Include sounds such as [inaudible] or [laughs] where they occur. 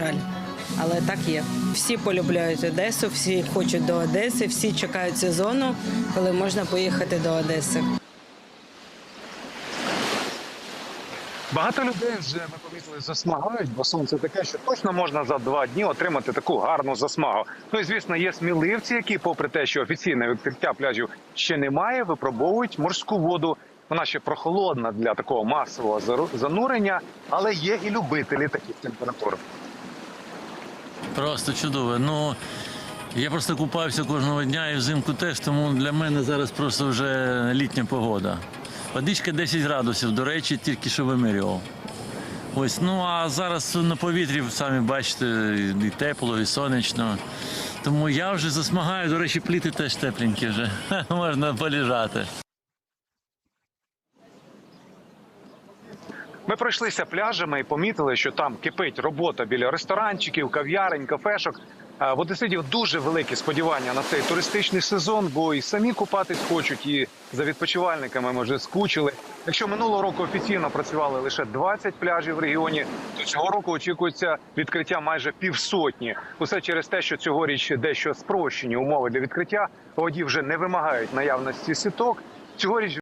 жаль. Але так є. Всі полюбляють Одесу, всі хочуть до Одеси, всі чекають сезону, коли можна поїхати до Одеси. Багато людей вже ми помітили засмагають, бо сонце таке, що точно можна за два дні отримати таку гарну засмагу. Ну і звісно, є сміливці, які, попри те, що офіційне відкриття пляжів ще немає, випробовують морську воду. Вона ще прохолодна для такого масового занурення, але є і любителі таких температур. Просто чудово. Ну я просто купався кожного дня і взимку теж, тому для мене зараз просто вже літня погода. Водичка 10 градусів, до речі, тільки що вимірював. Ось, ну а зараз на повітрі, самі бачите, і тепло, і сонячно. Тому я вже засмагаю, до речі, пліти теж тепленькі вже. [laughs] Можна полежати. Ми пройшлися пляжами і помітили, що там кипить робота біля ресторанчиків, кав'ярень, кафешок. Е, В одеситів дуже великі сподівання на цей туристичний сезон, бо і самі купатись хочуть, і за відпочивальниками ми вже скучили. Якщо минулого року офіційно працювали лише 20 пляжів в регіоні, то цього року очікується відкриття майже півсотні. Усе через те, що цьогоріч дещо спрощені умови для відкриття. Воді вже не вимагають наявності сіток. Цьогоріч